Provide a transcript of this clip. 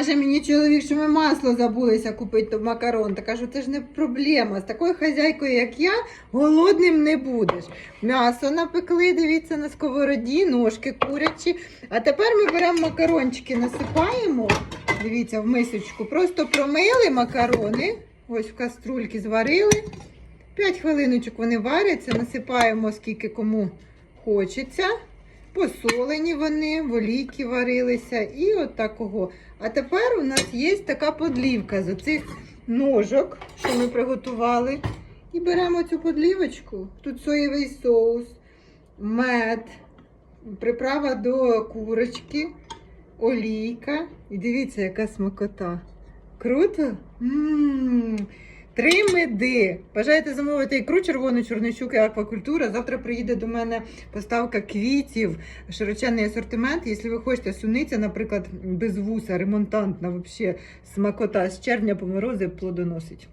Каже мені чоловік, що ми масло забулися купити до макарон. Та кажу, це ж не проблема. З такою хазяйкою, як я, голодним не будеш. М'ясо напекли, дивіться на сковороді, ножки курячі. А тепер ми беремо макарончики, насипаємо. Дивіться, в мисочку. Просто промили макарони. Ось в каструльки зварили. 5 хвилиночок вони варяться, насипаємо скільки кому хочеться. Посолені вони, олійки варилися і от такого. А тепер у нас є така подлівка з оцих ножок, що ми приготували. І беремо цю подлівочку. Тут соєвий соус, мед, приправа до курочки, олійка. І дивіться, яка смакота. Круто? М, Три меди. Бажаєте замовити ікру червону чорничук і аквакультура. Завтра приїде до мене поставка квітів, широченний асортимент. Якщо ви хочете суниця, наприклад, без вуса, ремонтантна, взагалі смакота з червня по морози плодоносить.